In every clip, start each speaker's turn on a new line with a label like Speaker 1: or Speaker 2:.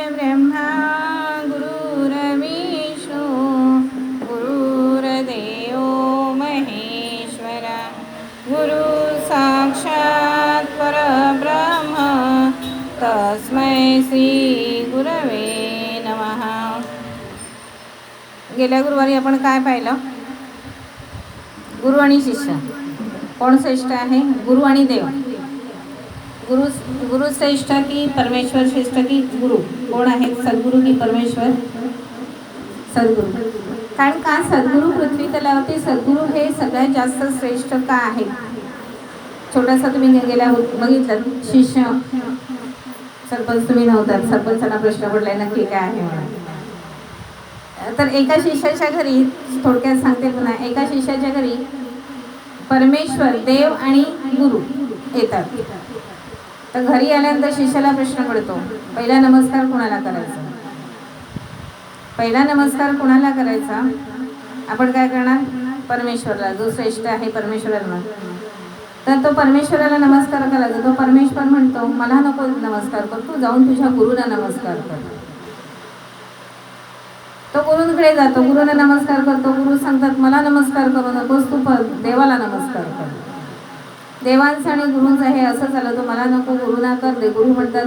Speaker 1: गुरुर्ब्रह्मा गुरुर्विष्णू गुरुर्देव महेश्वरा। गुरु साक्षात परब्रह्म तस्मै श्री गुरवे नमः। गेल्या गुरुवारी आपण काय पाहिलं? गुरु आणि शिष्य. कोण श्रेष्ठ आहे? गुरु आणि देव. गुरु गुरु श्रेष्ठ की परमेश्वर श्रेष्ठ की गुरु? कोण आहेत? सद्गुरु की परमेश्वर? सद्गुरु. कारण का सद्गुरु पृथ्वी तलावरती? सद्गुरु हे सगळ्यात जास्त श्रेष्ठ का आहे? छोटासा तुम्ही गेल्या हो, बघितलं. शिष्य. सरपंच तुम्ही नव्हतात. सरपंचांना प्रश्न पडलाय नक्की काय आहे म्हणून. तर एका शिष्याच्या घरी थोडक्यात सांगते पुन्हा एका शिष्याच्या घरी परमेश्वर देव आणि गुरु येतात. तर घरी आल्यानंतर शिष्याला प्रश्न पडतो पहिला नमस्कार कोणाला करायचा? पहिला नमस्कार कोणाला करायचा? आपण काय करणार? परमेश्वरला. जो श्रेष्ठ आहे परमेश्वराला तर तो परमेश्वराला नमस्कार करायचा. तो परमेश्वर म्हणतो मला नको नमस्कार कर तू जाऊन तुझ्या गुरुला नमस्कार कर. तो गुरुंकडे जातो. गुरुला नमस्कार करतो. गुरु सांगतात मला नमस्कार करू नकोस तू देवाला नमस्कार कर. देवांचं आणि गुरुंचं हे असं झालं तो मला नको गुरुना कर दे. गुरु म्हणतात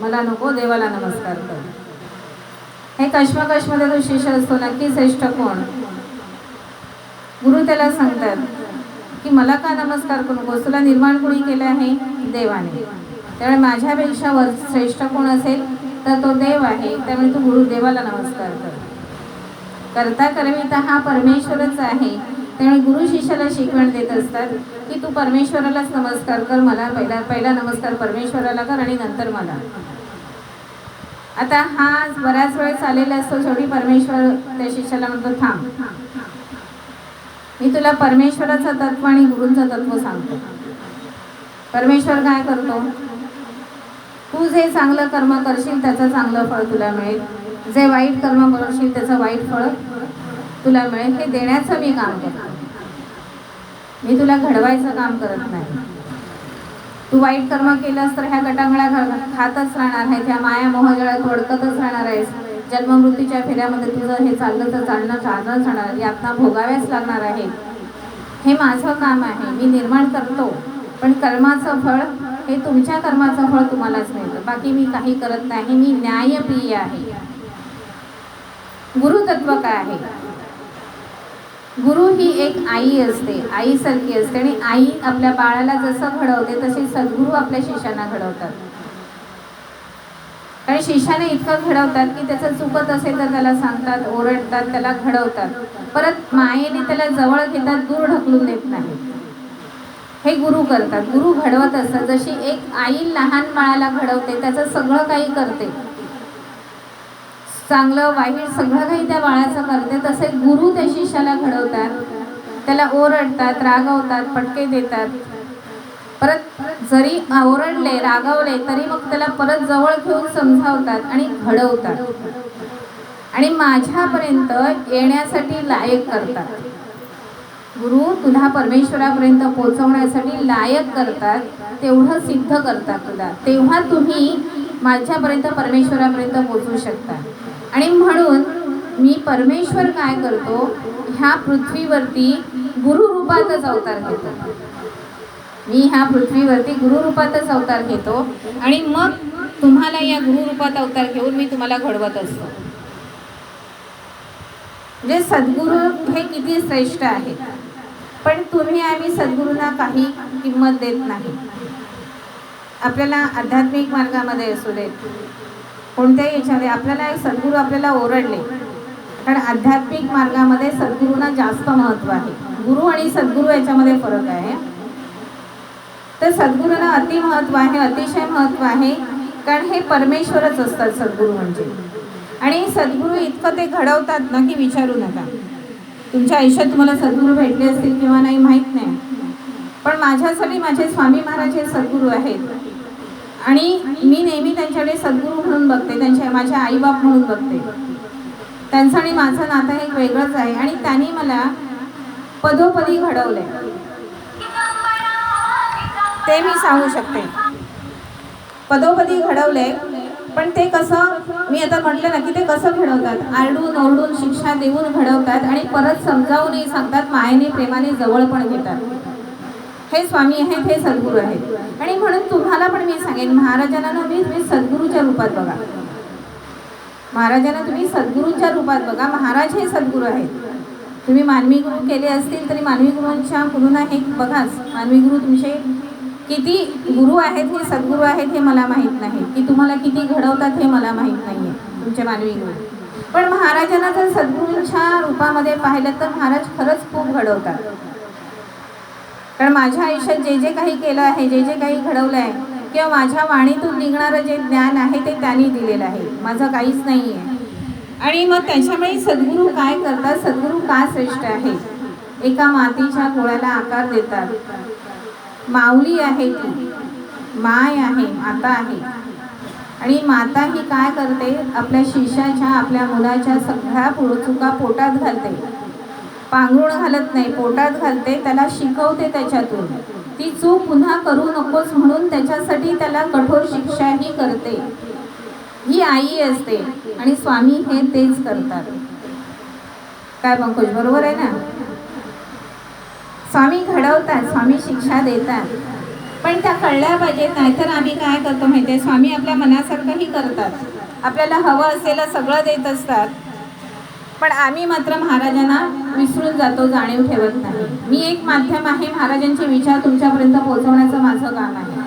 Speaker 1: मला नको देवाला नमस्कार कर. हे कश्मकशमध्ये तो शिष्य असतो नक्की श्रेष्ठ कोण? गुरु त्याला सांगतात की मला का नमस्कार करू नकोस? तुला निर्माण कोणी केलं आहे? देवाने. त्यामुळे माझ्यापेक्षा वर श्रेष्ठ कोण असेल तर तो देव आहे. त्यामुळे तू गुरु देवाला नमस्कार कर. करता करविता हा परमेश्वरच आहे. त्यामुळे गुरु शिष्याला शिकवण देत असतात. की तू परमेश्वरालाच नमस्कार कर मला पहिला पहिला नमस्कार परमेश्वराला कर आणि नंतर मला. आता हा बऱ्याच वेळ चाललेला असतो शेवटी परमेश्वर त्या शिष्याला म्हणतो थांब. मी तुला परमेश्वराचं तत्व आणि गुरूंचं तत्व सांगतो. परमेश्वर काय करतो? तू जे चांगलं कर्म करशील त्याचं चांगलं फळ तुला मिळेल. जे वाईट कर्म करशील त्याचं वाईट फळ तुला मिळेल. हे देण्याचं मी काम करतो. मी तुला घडवायचं काम करत नाही. तू वाईट कर्म केलंस तर ह्या गटांगळ्या खातच राहणार आहे त्या माया मोहजळात वडकतच राहणार आहेस. जन्ममृत्यूच्या फेऱ्यामध्ये तुझं हे चाललं तर चालणं चालणंच राहणार. यातना भोगाव्याच लागणार आहे. हे माझं काम आहे. मी निर्माण करतो. पण कर्माचं फळ हे तुमच्या कर्माचं फळ तुम्हालाच मिळतं. बाकी मी काही करत नाही. मी न्यायप्रिय आहे. गुरुतत्व काय आहे? गुरु ही एक आई असते आईसारखी असते आणि आई आपल्या बाळाला जसं घडवते तसे सद्गुरू आपल्या शिष्यांना घडवतात. कारण शिष्याने इतकं घडवतात की त्याचं चुकत असेल तर त्याला सांगतात ओरडतात त्याला घडवतात. परत मायेने त्याला जवळ घेतात दूर ढकलून देत नाही. हे गुरु करतात. गुरु घडवत असतात. जशी एक आई लहान बाळाला घडवते त्याचं सगळं काही करते. चांगलं वाईट सगळं काही त्या बाळाचं करते. तसे गुरु त्या शिष्याला घडवतात. त्याला ओरडतात रागवतात फटके देतात. परत जरी ओरडले रागवले तरी मग त्याला परत जवळ घेऊन समजावतात आणि घडवतात. आणि माझ्यापर्यंत येण्यासाठी लायक करतात. गुरु तुला परमेश्वरापर्यंत पोहोचवण्यासाठी लायक करतात तेवढं सिद्ध करतात तुला. तेव्हा तुम्ही माझ्यापर्यंत परमेश्वरापर्यंत पोचू शकता. आणि म्हणून मी परमेश्वर काय करतो ह्या पृथ्वीवरती गुरुरूपातच अवतार घेतो. मी ह्या पृथ्वीवरती गुरुरूपातच अवतार घेतो आणि मग तुम्हाला या गुरुरूपात अवतार घेऊन मी तुम्हाला घडवत असतो. म्हणजे सद्गुरू हे किती श्रेष्ठ आहे पण तुम्ही आम्ही सद्गुरूंना काही किंमत देत नाही. आपल्याला आध्यात्मिक मार्गामध्ये असू देत कोणत्याही याच्यामध्ये आपल्याला एक सद्गुरू आपल्याला ओरडले. कारण आध्यात्मिक मार्गामध्ये सद्गुरूंना जास्त महत्त्व आहे. गुरु आणि सद्गुरू याच्यामध्ये फरक आहे. तर सद्गुरूंना अति महत्त्व आहे अतिशय महत्त्व आहे. कारण हे परमेश्वरच असतात सद्गुरू म्हणजे. आणि सद्गुरू इतकं ते घडवतात ना की विचारू नका. तुमच्या आयुष्यात तुम्हाला सद्गुरू भेटले असतील किंवा नाही माहीत नाही. पण माझ्यासाठी माझे स्वामी महाराज हे सद्गुरू आहेत. आणि मी नेहमी त्यांच्याकडे सद्गुरू म्हणून बघते त्यांच्या माझे आईबाप म्हणून बघते. त्यांचं आणि माझं नातं हे एक वेगळंच आहे. आणि त्यांनी मला पदोपदी घडवले ते मी सांगू शकते. पदोपदी घडवले पण ते कसं मी आता म्हटलं ना की ते कसं घडवतात? आरडून ओरडून शिक्षा देऊन घडवतात आणि परत समजावूनही सांगतात मायेने प्रेमाने जवळ पण घेतात. हे स्वामी आहेत हे सद्गुरू आहेत. आणि म्हणून तुम्हाला पण मी सांगेन महाराजांना ना मी तुम्ही सद्गुरूच्या रूपात बघा. महाराजांना तुम्ही सद्गुरूंच्या रूपात बघा. महाराज हे सद्गुरू आहेत. तुम्ही मानवी गुरु केले असतील तरी मानवी गुरूंच्या पुन्हा हे बघाच मानवी गुरु तुमचे किती गुरु आहेत हे सद्गुरू आहेत हे मला माहीत नाही. की तुम्हाला किती घडवतात हे मला माहीत नाही आहे तुमचे मानवी गुरु. पण महाराजांना जर सद्गुरूंच्या रूपामध्ये पाहिलं तर महाराज खरंच खूप घडवतात. कारण माझ्या आयुष्यात जे जे काही केलं आहे जे जे काही घडवलं आहे किंवा माझ्या वाणीतून निघणारं जे ज्ञान आहे ते त्यांनी दिलेलं आहे. माझं काहीच नाही आहे आणि मग त्याच्यामुळे सद्गुरू काय करतात? सद्गुरू का श्रेष्ठ आहे? एका मातीच्या गोळ्याला आकार देतात. माऊली आहे ती. माय आहे माता आहे. आणि माता ही काय करते? आपल्या शिष्याच्या आपल्या मुलाच्या सगळ्या पुढचुका चुका पोटात घालते. पांघरुण घालत नाही पोटात घालते त्याला शिकवते त्याच्यातून. ती चूक पुन्हा करू नकोस म्हणून त्याच्यासाठी त्याला कठोर शिक्षाही करते. ही आई असते आणि स्वामी हे तेच करतात. काय पंकज बरोबर आहे ना? स्वामी घडवतात स्वामी शिक्षा देतात. पण त्या कळल्या पाहिजेत नाहीतर आम्ही काय करतो माहिती आहे स्वामी आपल्या मनासारखंही करतात. आपल्याला हवं असेल सगळं देत असतात. पण आम्ही मात्र महाराजांना विसरून जातो जाणीव ठेवत नाही. मी एक माध्यम आहे महाराजांचे विचार तुमच्यापर्यंत पोहोचवण्याचं माझं काम आहे.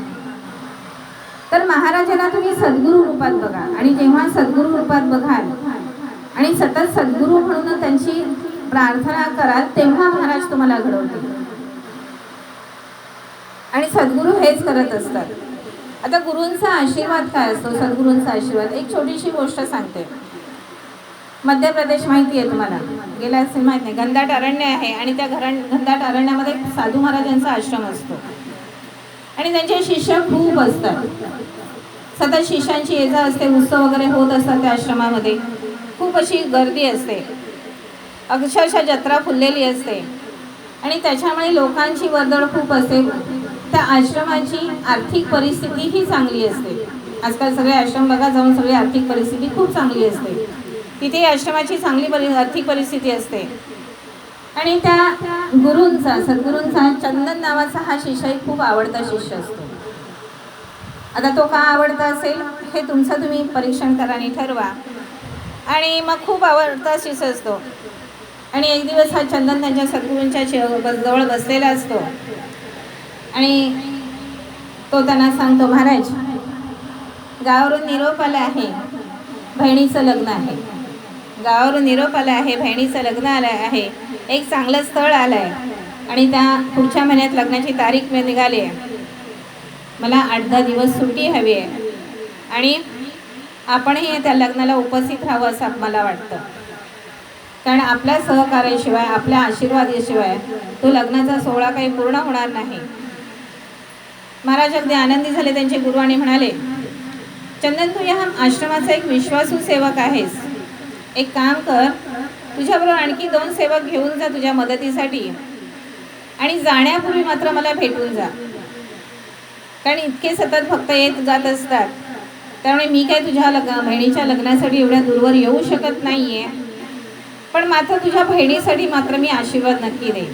Speaker 1: तर महाराजांना तुम्ही सद्गुरू रूपात बघा. आणि जेव्हा सद्गुरू रूपात बघाल आणि सतत सद्गुरू म्हणून त्यांची प्रार्थना कराल तेव्हा महाराज तुम्हाला घडवतील. आणि सद्गुरू हेच करत असतात. आता गुरूंचा आशीर्वाद काय असतो? सद्गुरूंचा आशीर्वाद. एक छोटीशी गोष्ट सांगते. मध्य प्रदेश माहिती आहे तुम्हाला. गेल्या असेल माहीत नाही. घनदाट अरण्य आहे आणि त्या घरण घनदाट अरण्यामध्ये साधू महाराजांचा आश्रम असतो. आणि त्यांचे शिष्य खूप असतात. सतत शिष्यांची ये जा असते उत्सव वगैरे होत असतात त्या आश्रमामध्ये. खूप अशी गर्दी असते. अक्षरशः जत्रा फुललेली असते. आणि त्याच्यामुळे लोकांची वर्दळ खूप असते. त्या आश्रमाची आर्थिक परिस्थितीही चांगली असते. आजकाल सगळे आश्रम बघा जाऊन सगळी आर्थिक परिस्थिती खूप चांगली असते. तिथे आश्रमाची चांगली परि आर्थिक परिस्थिती असते. आणि त्या गुरूंचा सद्गुरूंचा चंदन नावाचा हा शिष्य एक खूप आवडता शिष्य असतो. आता तो का आवडता असेल हे तुमचं तुम्ही परीक्षण करा आणि ठरवा. आणि मग खूप आवडता शिष्य असतो. आणि एक दिवस हा चंदन त्यांच्या सद्गुरूंच्या बस- जवळ बसलेला असतो. आणि तो त्यांना सांगतो महाराज गावावरून निरोप आला आहे. बहिणीचं लग्न आहे. गावावरून निरोप आला आहे बहिणीचं लग्न आलं आहे. एक चांगलं स्थळ आलं आहे आणि त्या पुढच्या महिन्यात लग्नाची तारीख मी निघाली आहे. मला आठ दहा दिवस सुट्टी हवी आहे. आणि आपणही त्या लग्नाला उपस्थित राहावं असं मला वाटतं. कारण आपल्या सहकार्याशिवाय आपल्या आशीर्वादाशिवाय तो लग्नाचा सोहळा काही पूर्ण होणार नाही. महाराज अगदी आनंदी झाले त्यांचे गुरु आणि म्हणाले चंदन तू या आश्रमाचा एक विश्वासू सेवक आहेस. एक काम कर तुझ्याबरोबर आणखी दोन सेवक घेऊन जा तुझ्या मदतीसाठी. आणि जाण्यापूर्वी मात्र मला भेटून जा. कारण इतके सतत फक्त येत जात असतात. त्यामुळे मी काय तुझ्या लग्न बहिणीच्या लग्नासाठी एवढ्या दूरवर येऊ शकत नाही आहे पण मात्र तुझ्या बहिणीसाठी मात्र मी आशीर्वाद नक्की देईन.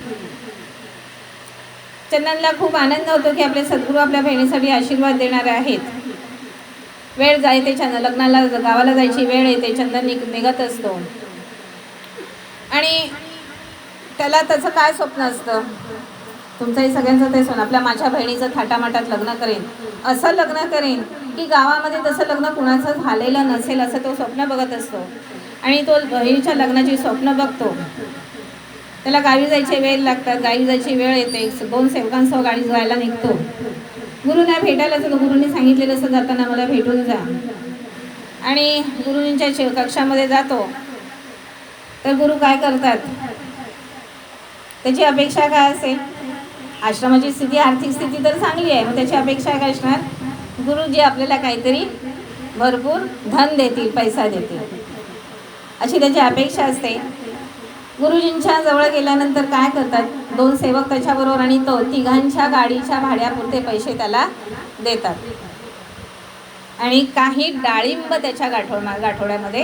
Speaker 1: चंदनला खूप आनंद होतो की आपले सद्गुरू आपल्या बहिणीसाठी आशीर्वाद देणारे आहेत. वेळ जायते चंदन लग्नाला गावाला जायची वेळ येते छंद निघ निघत असतो. आणि त्याला त्याचं काय स्वप्न असतं? तुमचंही सगळ्यांचं ते सोन आपल्या माझ्या बहिणीचं थाटामाटात लग्न करेन. असं लग्न करेन की गावामध्ये तसं लग्न कुणाचं झालेलं नसेल असं तो स्वप्न बघत असतो. आणि तो बहिणीच्या लग्नाची स्वप्न बघतो. त्याला गावी जायचे वेळ लागतात गावी जायची वेळ येते. दोन सेवकांसह गाडी जायला निघतो. गुरुला भेटायला जातो गुरुंनी सांगितलेलं असं जाताना मला भेटून जा. आणि गुरुजींच्या कक्षामध्ये जातो. तर गुरु काय करतात? त्याची अपेक्षा काय असेल? आश्रमाची स्थिती आर्थिक स्थिती तर चांगली आहे मग त्याची अपेक्षा काय असणार? गुरुजी आपल्याला काहीतरी भरपूर धन देतील पैसा देतील. अशी त्याची अपेक्षा असते. गुरुजींच्या जवळ गेल्यानंतर काय करतात? दोन सेवक त्याच्याबरोबर आणि तो तिघांच्या गाडीच्या भाड्यापुरते पैसे त्याला देतात. आणि काही डाळिंब त्याच्या गाठोडा गाठोड्यामध्ये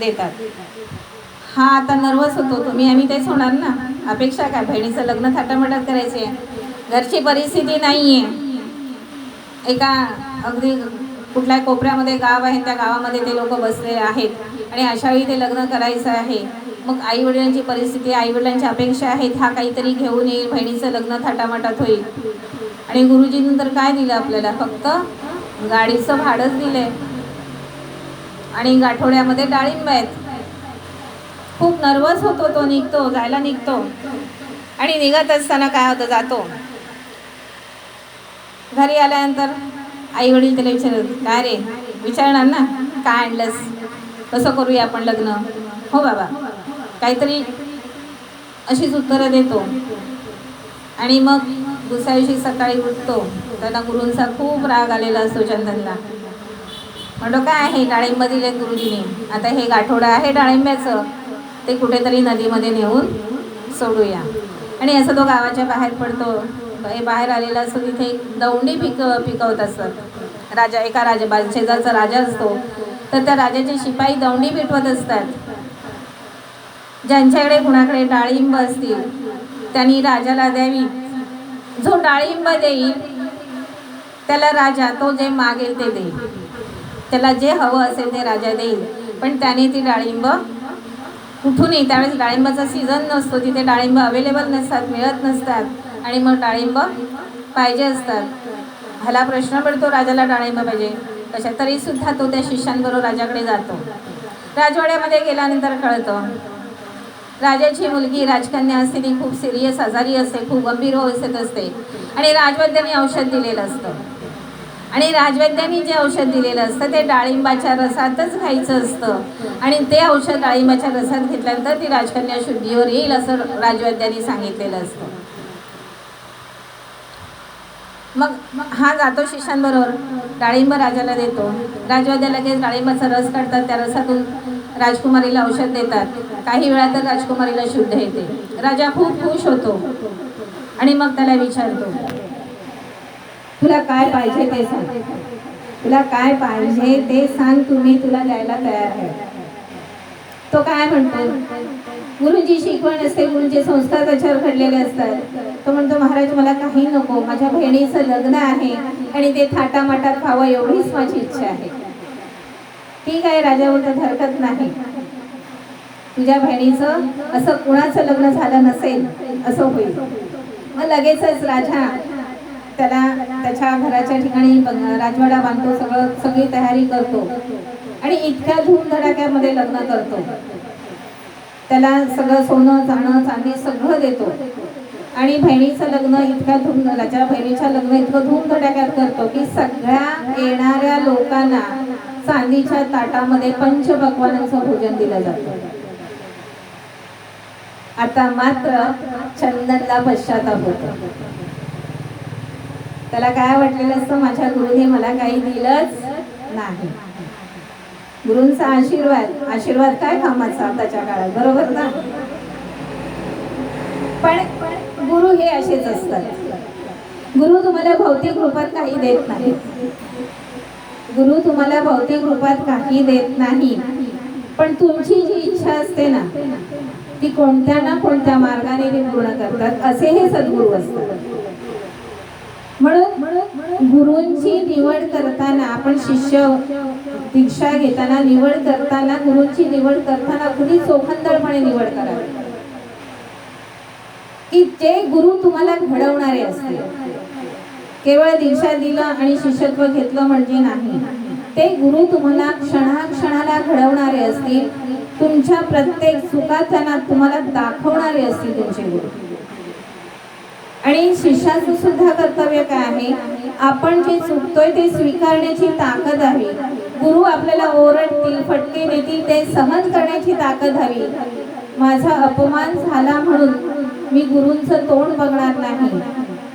Speaker 1: देतात. हा आता नर्वस होतो. तुम्ही आम्ही तेच होणार ना? अपेक्षा काय? बहिणीचं लग्न थाटामाटात करायचे घरची परिस्थिती नाही आहे एका अगदी कुठल्या कोपऱ्यामध्ये गाव आहे त्या गावामध्ये ते लोक बसलेले आहेत. आणि अशावेळी ते लग्न करायचं आहे. मग आईवडिलांची परिस्थिती आईवडिलांच्या अपेक्षा आहेत हा काहीतरी घेऊन येईल बहिणीचं लग्न थाटामाटात होईल. आणि गुरुजींनी तर काय दिलं आपल्याला? फक्त गाडीचं भाडंच दिलंय. आणि गाठोड्यामध्ये डाळिंब आहेत. खूप नर्वस होतो तो निघतो जायला निघतो. आणि निघत असताना काय होतं? जातो. घरी आल्यानंतर आई वडील त्याला विचारत काय रे? विचारणार ना? काय आणलंस? कसं करूया आपण लग्न? हो बाबा. काहीतरी अशीच उत्तरं देतो. आणि मग दुसऱ्या दिवशी सकाळी उठतो. त्यांना गुरूंचा खूप राग आलेला असतो चंदनला. म्हणतो काय आहे डाळिंब दिले गुरुजीने? आता हे गाठोडं आहे डाळिंब्याचं. ते कुठेतरी नदीमध्ये नेऊन सोडूया. आणि असं तो गावाच्या बाहेर पडतो. हे बाहेर आलेला असतो तिथे एक दौंडी पिक पिकवत असतात राजा एका राजा बा शेजारचा राजा असतो. तर त्या राजाचे शिपाई दौंडी पिटवत असतात. ज्यांच्याकडे कुणाकडे डाळिंब असतील त्यांनी राजाला द्यावी. जो डाळिंब देईल त्याला राजा तो जे मागेल ते देईल. त्याला जे हवं असेल ते राजा देईल. पण त्याने ती डाळिंब कुठूनही त्यावेळेस डाळिंबाचा सीझन नसतो तिथे डाळिंब अवेलेबल नसतात मिळत नसतात. आणि मग डाळिंब पाहिजे असतात. ह्याला प्रश्न पडतो राजाला डाळिंब पाहिजे. कशा तरीसुद्धा तो त्या शिष्यांबरोबर राजाकडे जातो. राजवाड्यामध्ये गेल्यानंतर कळतं राजाची मुलगी राजकन्या असते ती खूप सिरियस आजारी असते खूप गंभीर अवस्थेत असते. आणि राजवैद्यांनी औषध दिलेलं असतं. आणि राजवैद्यांनी जे औषध दिलेलं असतं ते डाळिंबाच्या रसातच खायचं असतं. आणि ते औषध डाळिंबाच्या रसात घेतल्यानंतर ती राजकन्या शुद्धीवर येईल असं राजवैद्यांनी सांगितलेलं असतं. मग हा जातो शिष्यांबरोबर. डाळिंब राजाला देतो. राजवैद्य लगेच डाळिंबाचा रस काढतात त्या रसातून राजकुमारीला औषध देतात. काही वेळा तर राजकुमारीला शुद्ध येते. राजा खूप खुश होतो आणि मग त्याला विचारतो तुला काय पाहिजे ते सांग. तुला काय पाहिजे ते सांग तुम्ही तुला द्यायला तयार आहे. तो काय म्हणतो गुरुजी शिकवण असते गुरुजी संस्था त्याच्यावर घडलेले असतात. तो म्हणतो महाराज मला काही नको. माझ्या बहिणीचं लग्न आहे आणि ते थाटामाटात व्हावं एवढीच माझी इच्छा आहे. ठीक आहे राजा बोलतात हरकत नाही. तुझ्या बहिणीचं असं कुणाचं लग्न झालं नसेल असं होईल. मग लगेचच राजा त्याला त्याच्या घराच्या ठिकाणी राजवाडा बांधतो सगळं सगळी तयारी करतो. आणि इतक्या धूमधडाक्यामध्ये लग्न करतो. त्याला सगळं सोनं जाणं चांदी सगळं देतो. आणि बहिणीचं लग्न इतक्या धूम त्याच्या बहिणीच्या लग्न इतकं धूमधडाक्यात करतो की सगळ्या येणाऱ्या लोकांना चांदीच्या ताटामध्ये पंचपक्वानांचं भोजन दिलं जातं. आता मात्र चंदनला पश्चाताप होतो. त्याला काय वाटलेलं असतं? माझ्या गुरुने मला काही दिलंच नाही. गुरूंचा आशीर्वाद. आशीर्वाद काय कामाचा आताच्या काळात? बरोबर ना? पण गुरु हे असेच असतात. गुरु तुम्हाला भौतिक रूपात काही देत नाही गुरु तुम्हाला भौतिक रूपात काही देत नाही. पण तुमची जी इच्छा असते ना ती कोणत्या ना कोणत्या मार्गाने ते पूर्ण करतात असे हे सद्गुरू असतात. म्हणून गुरूंची निवड करताना आपण शिष्य दीक्षा घेताना निवड करताना गुरूंची निवड करताना अगदी चोखंदळपणे निवड करावी? की जे गुरु तुम्हाला घडवणारे असतील केवळ दीक्षा दिलं आणि शिष्यत्व घेतलं म्हणजे नाही. ते गुरु तुम्हाला क्षणाक्षणाला घडवणारे असतील. तुमच्या प्रत्येक चुकातना तुम्हाला दाखवणारे असतील तुमचे गुरु. आणि शिष्याचं सुद्धा कर्तव्य काय आहे? आपण जे चुकतोय ते स्वीकारण्याची ताकद हवी गुरु आपल्याला ओरडतील फटके देतील ते सहन करण्याची ताकद हवी. माझा अपमान झाला म्हणून मी गुरूंचं तोंड बघणार नाही.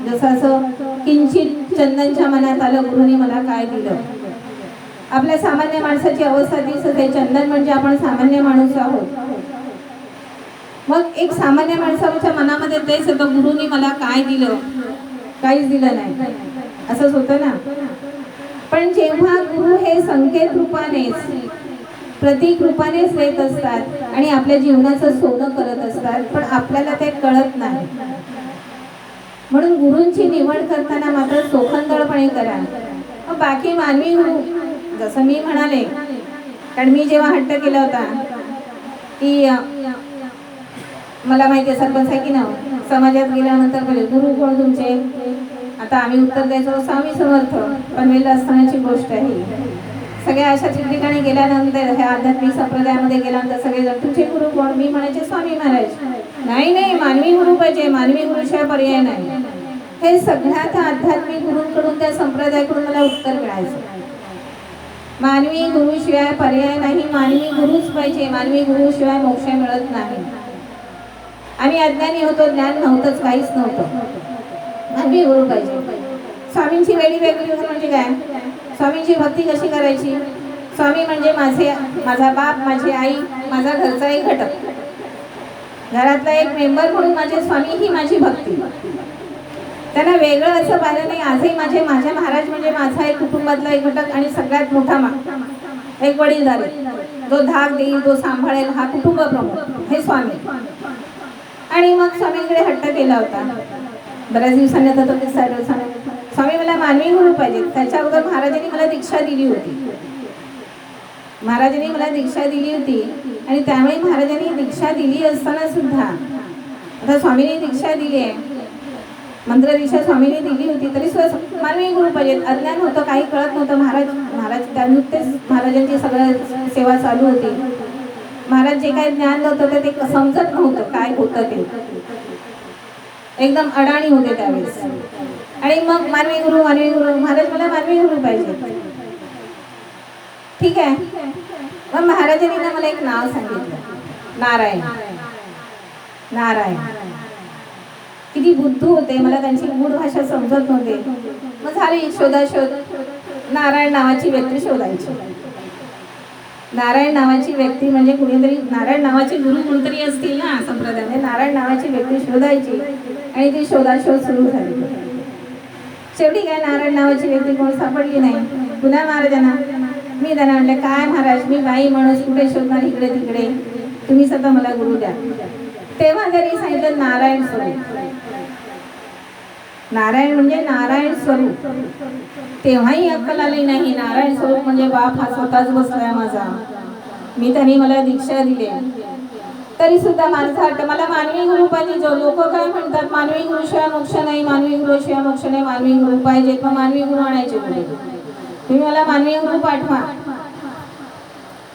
Speaker 1: जसं असं किंचित चंदनच्या मनात आलं गुरुनी मला काय दिलं? आपल्या सामान्य माणसाची अवस्था दिसत आहे. चंदन म्हणजे आपण सामान्य माणूस आहोत. मग एक सामान्य माणसाच्या मनामध्ये तेच येतं गुरुनी मला काय दिलं? काहीच दिलं नाही. असंच होतं ना? पण जेव्हा गुरु हे संकेत रूपानेच प्रतीक रूपानेच येत असतात आणि आपल्या जीवनाचं सोनं करत असतात पण आपल्याला ते कळत नाही. म्हणून गुरूंची निवड करताना मात्र चोखंदळपणे करा. मग बाकी मानवी गुरु जसं मी म्हणाले. कारण मी जेव्हा हट्ट केला होता की मला माहिती आहे सरपंच आहे की ना समाजात गेल्यानंतर बोले गुरु कोण तुमचे. आता आम्ही उत्तर द्यायचो स्वामी समर्थ पनवेल असतानाची गोष्ट आहे सगळ्या अशा ठिकाणी गेल्यानंतर ह्या आध्यात्मिक संप्रदायामध्ये गेल्यानंतर सगळेजण तुमचे गुरु कोण मी म्हणायचे स्वामी महाराज. नाही नाही मानवी गुरु पाहिजे मानवी गुरुशिवाय पर्याय नाही. हे सगळ्यात आध्यात्मिक गुरूंकडून त्या संप्रदायाकडून मला उत्तर मिळायचं. मानवी गुरुशिवाय पर्याय नाही मानवी गुरुच पाहिजे. मानवी गुरुशिवाय मोक्ष मिळत नाही. आम्ही अज्ञानी होतो ज्ञान नव्हतंच काहीच नव्हतं. मानवी गुरु पाहिजे. स्वामींची वेळी वेगळी होती म्हणजे काय? स्वामींची भक्ती कशी करायची? स्वामी म्हणजे माझे माझा बाप माझी आई माझा घरचा एक घटक. घरातला एक मेंबर म्हणून माझे स्वामी ही माझी भक्ती. त्यांना वेगळं असं पाहिलं नाही. आजही माझे माझे महाराज म्हणजे माझा एक कुटुंबातला एक घटक आणि सगळ्यात मोठा मा एक वडील झाले जो धाक देईल तो सांभाळेल हा कुटुंब प्रमुख. हे स्वामी. आणि मग स्वामींकडे हट्ट केला होता. बऱ्याच दिवसांनी आता तो स्वामी मला मानवी गुरु पाहिजे. त्याच्या अगोदर महाराजांनी मला दीक्षा दिली होती. महाराजांनी मला दीक्षा दिली होती आणि त्यामुळे महाराजांनी दीक्षा दिली असताना सुद्धा. आता स्वामींनी दीक्षा दिली आहे. मंत्रदिशा स्वामीने दिली होती तरी मानवी गुरु पाहिजेत अज्ञान होतं काही कळत नव्हतं. महाराज महाराज त्या नुकतेच महाराजांची सगळं सेवा चालू होती. महाराज जे काही ज्ञान नव्हतं ते ते समजत नव्हतं काय होतं ते. एकदम अडाणी होते त्यावेळेस. आणि मग मानवी गुरु मानवी गुरु महाराज मला मानवी गुरु पाहिजे. ठीक आहे. मग महाराजांनी मला एक नाव सांगितलं. नारायण. नारायण. किती बुद्धू होते मला त्यांची मूळ भाषा समजत नव्हते. मग झाली शोधाशोध नारायण नावाची व्यक्ती शोधायची. नारायण नावाची व्यक्ती म्हणजे कुणीतरी नारायण नावाचे गुरु कोणतरी असतील ना संप्रदायामध्ये नारायण नावाची व्यक्ती शोधायची आणि ती शोधाशोध सुरू झाली. शेवटी काय नारायण नावाची व्यक्ती कोण सापडली नाही? पुन्हा महाराजांना मी त्यांना म्हटलं काय महाराज मी बाई माणूस कुठे शोधणार इकडे तिकडे? तुम्ही स्वतः मला गुरु द्या. तेव्हा त्यांनी सांगितलं नारायण स्वरूप नारायण म्हणजे नारायण स्वरूप. तेव्हाही अक्कल आली नाही. नारायण स्वरूप म्हणजे बाप हा स्वतःच बसलाय माझा. मी त्यांनी मला दीक्षा दिली. तरी सुद्धा माझं वाटतं मला मानवी गुरु पाहिजे. जो लोक काय म्हणतात मानवी गुरुशिवाय मोक्ष नाही मानवी गुरुशिवाय मोक्ष नाही मानवी गुरु पाहिजे मग मानवी गुरु आणायचे तुम्ही मला मानवी गुरु पाठवा.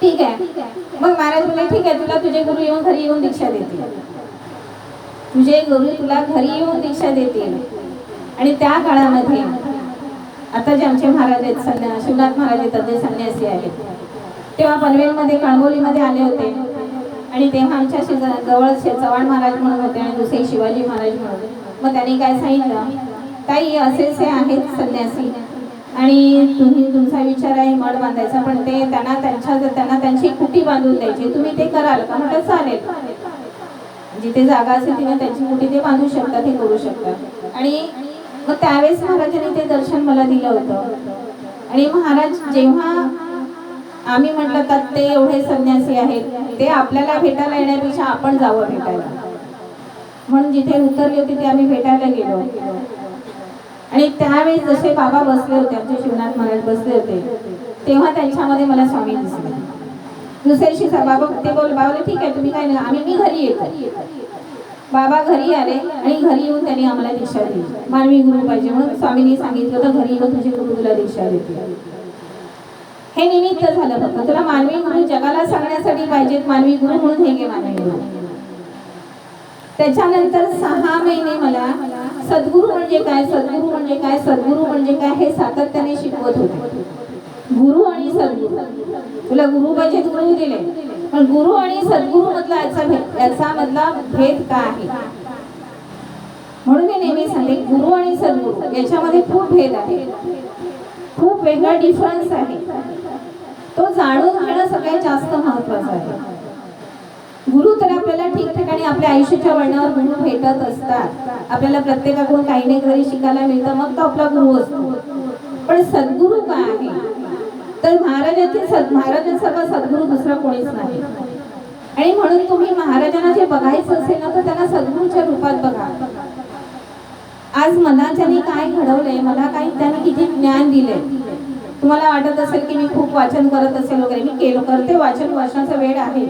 Speaker 1: ठीक आहे. मग महाराज बोलले ठीक आहे तुला तुझे गुरु येऊन घरी येऊन दीक्षा देतील. तुझे गुरु तुला घरी येऊन दीक्षा देतील. आणि त्या काळामध्ये आता जे आमचे महाराज आहेत संन्या शिवनाथ महाराज आहेत ते संन्यासी आहेत तेव्हा पनवेलमध्ये कळंबोलीमध्ये आले होते. आणि तेव्हा आमच्या शेजा जवळ शे चव्हाण महाराज म्हणून होते आणि दुसरे शिवाजी महाराज म्हणून मग त्यांनी काय सांगितलं? ताई असेच हे आहेत संन्यासी. आणि तुम्ही तुमचा विचार आहे मठ बांधायचा पण ते त्यांना त्यांच्या त्यांना त्यांची कुटी बांधून द्यायची. तुम्ही ते कराल का? म्हटलं चालेल. जिथे जागा असेल तिथे त्यांची कुटी ते बांधू शकतात हे करू शकतात. आणि मग त्यावेळेस महाराजांनी ते दर्शन मला दिलं होतं. आणि महाराज जेव्हा आम्ही म्हटलं तर ते एवढे संन्यासी आहेत ते आपल्याला भेटायला येण्यापेक्षा आपण जावं भेटायला. म्हणून जिथे उतरली होती ते आम्ही भेटायला गेलो. आणि त्यावेळेस जसे बाबा बसले होते आमचे शिवनाथ महाराज बसले होते तेव्हा त्यांच्यामध्ये मला स्वामी दिसले. दुसऱ्याशी बाबा ते बोल बाबा ठीक आहे तुम्ही काय नाही आम्ही मी घरी येतो. बाबा घरी आले आणि घरी येऊन त्यांनी आम्हाला दीक्षा दिली. मानवी गुरु पाहिजे म्हणून स्वामींनी सांगितलं होतं घरी येऊन तुझे गुरु तुला दीक्षा देते. हे निमित्त झालं फक्त. तुला मानवी गुरु जगाला सांगण्यासाठी पाहिजेत मानवी गुरु म्हणून हे घे मानवी गुरु. त्याच्यानंतर सहा महिने मला सद्गुरू म्हणजे काय सद्गुरू म्हणजे काय सद्गुरू म्हणजे काय हे सातत्याने शिकवत होते. गुरु आणि सद्गुरू. तुला गुरु पाहिजे गुरु दिले. पण गुरु आणि सद्गुरु मधला याचा भेद याचा मधला भेद काय आहे? म्हणून मी नेहमी सांगते गुरु आणि सद्गुरु याच्यामध्ये खूप भेद आहे. खूप वेगळा डिफरन्स आहे. तो जाणून घेणं सगळ्यात जास्त महत्वाचं आहे. गुरु तर आपल्याला ठिकठिकाणी आपल्या आयुष्याच्या वळणावर म्हणून भेटत असतात. आपल्याला प्रत्येकाकडून काही नाही तरी शिकायला मिळतं मग तो आपला गुरु असतो. पण सद्गुरू काय आहे? तर महाराजांचे सद महाराजांसारखा सद्गुरू दुसरा कोणीच नाही. आणि म्हणून तुम्ही महाराजांना जे बघायचं असेल ना तर त्यांना सद्गुरूच्या रूपात बघा. आज मला त्यांनी काय घडवलंय मला काही त्यांनी किती ज्ञान दिले तुम्हाला वाटत असेल की मी खूप वाचन करत असेल वगैरे मी केलं करते वाचन वाचनाचा वेळ आहे.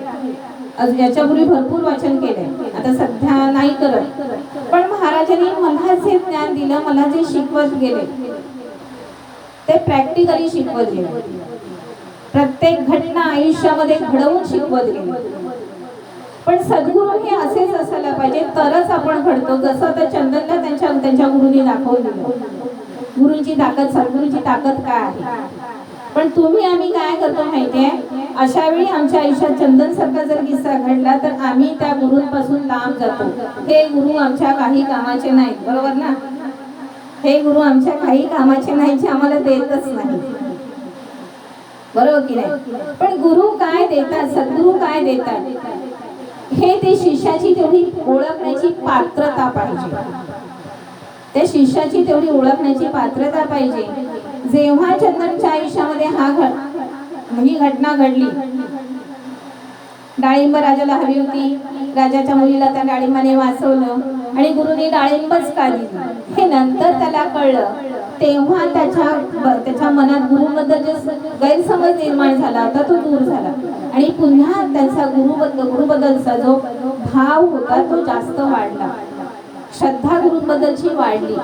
Speaker 1: आज याच्यापूर्वी भरपूर वाचन केलंय. आता सध्या नाही करत. पण महाराजांनी मला जे ज्ञान दिलं मला जे शिकवत गेले. ते प्रॅक्टिकली शिकवत गेले. प्रत्येक घटना आयुष्यामध्ये घडवून शिकवत गेले. पण सद्गुरू हे असेच असायला पाहिजे तरच आपण घडतो. जसं आता चंदनला त्यांच्या त्यांच्या गुरुनी दाखवून दिलं. गुरुंची ताकद सद्गुरूची ताकद काय आहे? पण तुम्ही आम्ही काय करतो माहितीये? अशा वेळी आमच्या आयुष्यात चंदन सारखा जर किस्सा घडला तर आम्ही त्या गुरुंपासून लांब जातो. हे गुरु आमच्या काही कामाचे नाहीत. बरोबर ना? हे गुरु आमच्या काही कामाचे नाही जे आम्हाला देतच नाही. बरोबर की नाही? पण गुरु काय देतात सद्गुरु काय देतात? हे ते शिष्याची तेवढी ओळखण्याची पात्रता पाहिजे. त्या शिष्याची तेवढी ओळखण्याची पात्रता पाहिजे. जेव्हा चंदनच्या आयुष्यामध्ये हा घट ही घटना घडली डाळिंब राजाला हवी होती. राजाच्या मुलीला त्या डाळिंबाने वाचवलं आणि गुरुने डाळिंबच का दिली हे नंतर त्याला कळलं. तेव्हा त्याच्या त्याच्या मनात गुरुबद्दल जे गैरसमज निर्माण झाला होता तो दूर झाला. आणि पुन्हा त्यांचा गुरुबद्दल गुरुबद्दलचा जो भाव होता तो जास्त वाढला. श्रद्धा गुरुबद्दलची वाढली.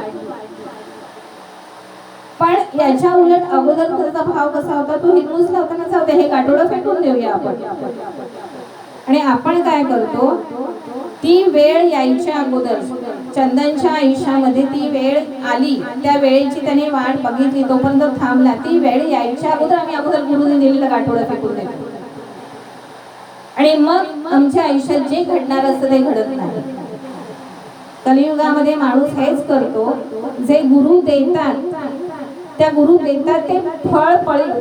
Speaker 1: पण याच्या उलट अगोदर त्याचा भाव कसा होता तो हिरमूस लावताना होता. हे गाठोडं फेटून देऊया आपण. आणि आपण काय करतो? ती वेळ यायच्या अगोदर चंदनच्या आयुष्यामध्ये ती वेळ आली त्या वेळेची त्याने वाट बघितली तोपर्यंत थांबला. ती वेळ यायच्या अगोदर आम्ही अगोदर गुरुने दिलेलं गाठोडा फेकून देतो. आणि मग आमच्या आयुष्यात जे घडणार असतं ते घडत नाही. कलियुगामध्ये माणूस हेच करतो जे गुरु देतात त्या गुरु देतात ते फळ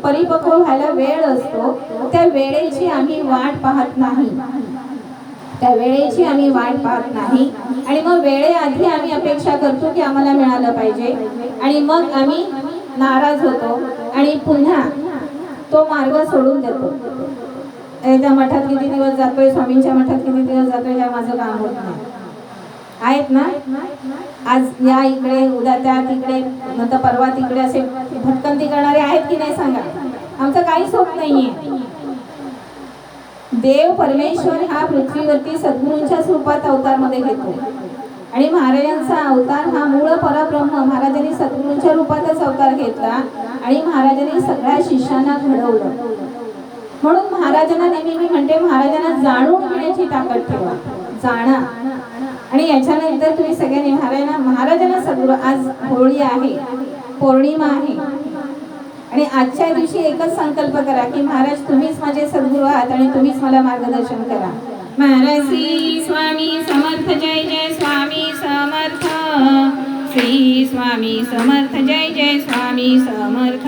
Speaker 1: परिपक्व व्हायला वेळ असतो. त्या वेळेची आम्ही वाट पाहत नाही. त्या वेळेची आम्ही वाट पाहत नाही. आणि मग वेळेआधी आम्ही अपेक्षा करतो की आम्हाला मिळालं पाहिजे. आणि मग आम्ही नाराज होतो. आणि पुन्हा तो मार्ग सोडून देतो. त्या मठात किती दिवस जातोय? स्वामींच्या मठात किती दिवस जातोय? काय माझं काम होत नाही. आहेत ना? आज या इकडे उद्या त्या तिकडे नंतर परवा तिकडे असे भटकंती करणारे आहेत की नाही सांगा? आमचं काहीच होत नाहीये. देव परमेश्वर हा पृथ्वीवरती सद्गुरूंच्या स्वरूपात अवतारमध्ये घेतो. आणि महाराजांचा अवतार हा मूळ परब्रह्म महाराजांनी सद्गुरूंच्या रूपातच अवतार घेतला आणि महाराजांनी सगळ्या शिष्यांना घडवलं. म्हणून महाराजांना नेहमी मी म्हणते महाराजांना जाणून घेण्याची ताकद ठेवा. जाणा. आणि याच्यानंतर तुम्ही सगळ्यांनी महाराजांना महाराजांना सद्गुरू आज होळी आहे पौर्णिमा आहे. आणि आजच्या दिवशी एकच संकल्प करा की महाराज तुम्हीच माझे सद्गुरू आहात आणि तुम्हीच मला मार्गदर्शन करा. महाराज श्री स्वामी समर्थ जय जय स्वामी समर्थ. श्री स्वामी समर्थ जय जय स्वामी समर्थ.